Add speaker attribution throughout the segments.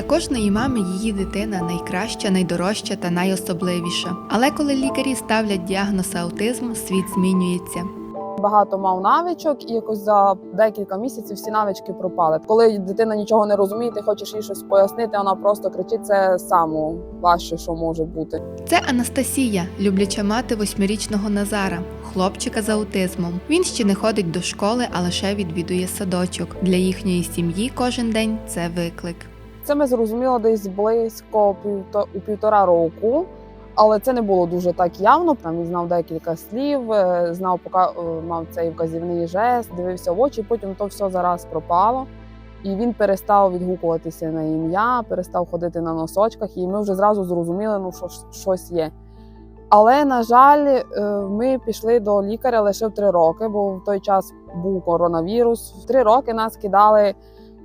Speaker 1: Для кожної мами її дитина найкраща, найдорожча та найособливіша. Але коли лікарі ставлять діагноз аутизм, світ змінюється.
Speaker 2: Багато мав навичок, і якось за декілька місяців всі навички пропали. Коли дитина нічого не розуміє, ти хочеш їй щось пояснити, вона просто кричить. Це саме важче, що може бути.
Speaker 1: Це Анастасія, любляча мати восьмирічного Назара, хлопчика з аутизмом. Він ще не ходить до школи, а лише відвідує садочок. Для їхньої сім'ї кожен день це виклик.
Speaker 2: Це ми зрозуміли десь близько півто- у півтора року. Але це не було дуже так явно. Там він знав декілька слів, е, знав, пока е, мав цей вказівний жест, дивився в очі. Потім то все зараз пропало. І він перестав відгукуватися на ім'я, перестав ходити на носочках, і ми вже зразу зрозуміли, ну що щось є. Але на жаль, е, ми пішли до лікаря лише в три роки, бо в той час був коронавірус. В три роки нас кидали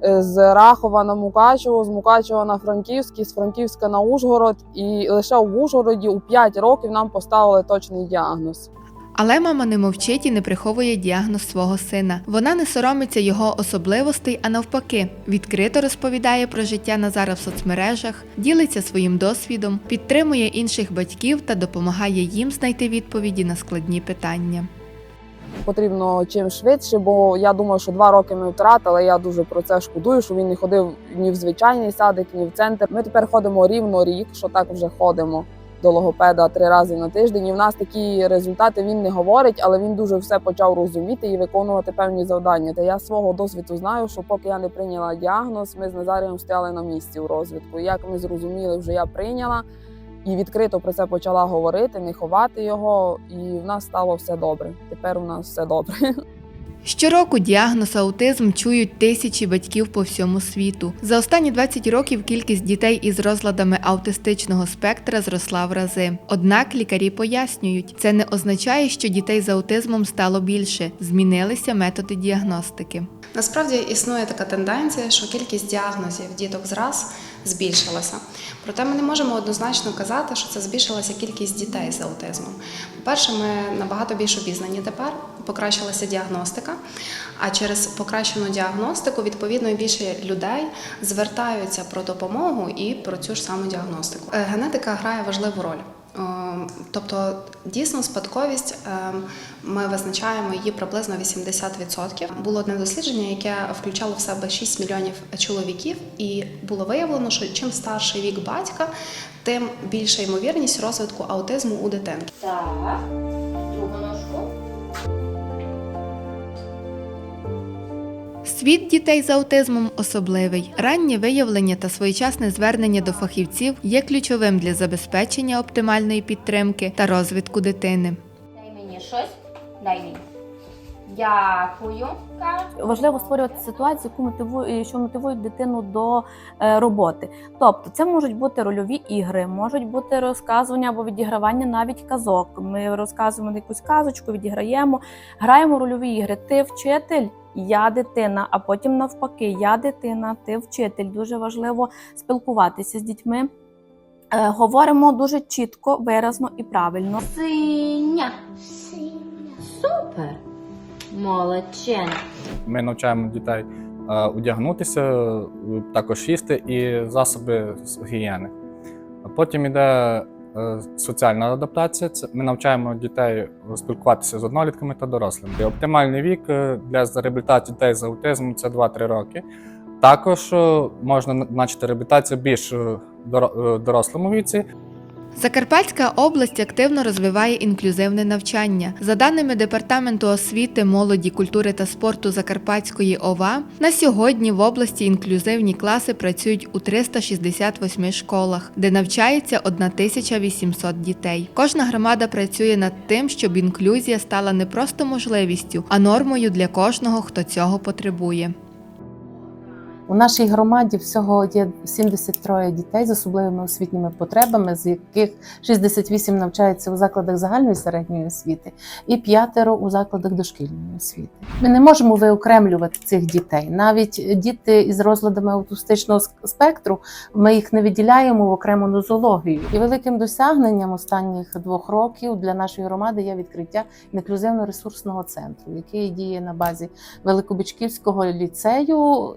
Speaker 2: з Рахова на Мукачево, з Мукачева на Франківський, з Франківська на Ужгород. І лише в Ужгороді у 5 років нам поставили точний діагноз.
Speaker 1: Але мама не мовчить і не приховує діагноз свого сина. Вона не соромиться його особливостей, а навпаки, відкрито розповідає про життя Назара в соцмережах, ділиться своїм досвідом, підтримує інших батьків та допомагає їм знайти відповіді на складні питання.
Speaker 2: Потрібно чим швидше, бо я думаю, що два роки ми втратили. Я дуже про це шкодую, що він не ходив ні в звичайний садик, ні в центр. Ми тепер ходимо рівно рік, що так вже ходимо до логопеда три рази на тиждень. І в нас такі результати він не говорить, але він дуже все почав розуміти і виконувати певні завдання. Та я свого досвіду знаю, що поки я не прийняла діагноз, ми з Назарієм стояли на місці у розвитку. Як ми зрозуміли, вже я прийняла. І відкрито про це почала говорити, не ховати його, і в нас стало все добре. Тепер у нас все добре.
Speaker 1: Щороку діагноз аутизм чують тисячі батьків по всьому світу. За останні 20 років кількість дітей із розладами аутистичного спектра зросла в рази. Однак лікарі пояснюють, це не означає, що дітей з аутизмом стало більше. Змінилися методи діагностики.
Speaker 3: Насправді існує така тенденція, що кількість діагнозів діток зраз збільшилася. Проте ми не можемо однозначно казати, що це збільшилася кількість дітей з аутизмом. По-перше, ми набагато більш обізнані тепер, покращилася діагностика. А через покращену діагностику, відповідно, більше людей звертаються про допомогу і про цю ж саму діагностику. Е, Генетика грає важливу роль. Е, Тобто дійсно спадковість е, ми визначаємо її приблизно 80%. Було одне дослідження, яке включало в себе 6 мільйонів чоловіків, і було виявлено, що чим старший вік батька, тим більша ймовірність розвитку аутизму у дитинки.
Speaker 4: Так,
Speaker 1: Світ дітей з аутизмом особливий. Раннє виявлення та своєчасне звернення до фахівців є ключовим для забезпечення оптимальної підтримки та розвитку дитини.
Speaker 4: Дай мені щось. Дай мені. Дякую.
Speaker 5: Важливо створювати ситуацію, яку мотивує, що мотивують дитину до е, роботи. Тобто, це можуть бути рольові ігри, можуть бути розказування або відігравання навіть казок. Ми розказуємо якусь казочку, відіграємо, граємо рольові ігри. Ти вчитель. Я дитина, а потім навпаки, я дитина, ти вчитель. Дуже важливо спілкуватися з дітьми. Е, говоримо дуже чітко, виразно і правильно.
Speaker 4: Синя. Синя. Супер. Молодчина.
Speaker 6: Ми навчаємо дітей е, одягнутися, е, також їсти і засоби з гігієни. А Потім йде соціальна адаптація. Ми навчаємо дітей спілкуватися з однолітками та дорослими. Оптимальний вік е, для реабілітації дітей з аутизмом це 2-3 роки. Також е, можна начати реабілітацію більш е, е, дорослому віці.
Speaker 1: Закарпатська область активно розвиває інклюзивне навчання. За даними департаменту освіти, молоді, культури та спорту Закарпатської ОВА, на сьогодні в області інклюзивні класи працюють у 368 школах, де навчається 1800 дітей. Кожна громада працює над тим, щоб інклюзія стала не просто можливістю, а нормою для кожного, хто цього потребує.
Speaker 7: У нашій громаді всього є 73 дітей з особливими освітніми потребами, з яких 68 навчаються у закладах загальної середньої освіти і п'ятеро у закладах дошкільної освіти. Ми не можемо виокремлювати цих дітей. Навіть діти із розладами аутистичного спектру ми їх не виділяємо в окрему нозологію. І великим досягненням останніх двох років для нашої громади є відкриття інклюзивно-ресурсного центру, який діє на базі Великобичківського ліцею.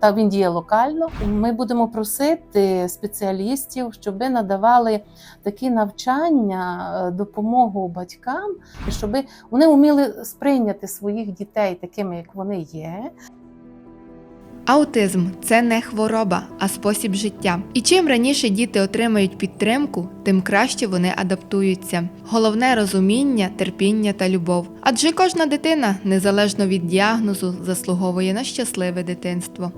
Speaker 7: Та він діє локально. Ми будемо просити спеціалістів, щоб надавали такі навчання, е, допомогу батькам, щоб вони вміли сприйняти своїх дітей такими, як вони є,
Speaker 1: Аутизм це не хвороба, а спосіб життя. І чим раніше діти отримають підтримку, тим краще вони адаптуються. Головне розуміння, терпіння та любов. Адже кожна дитина, незалежно від діагнозу, заслуговує на щасливе дитинство.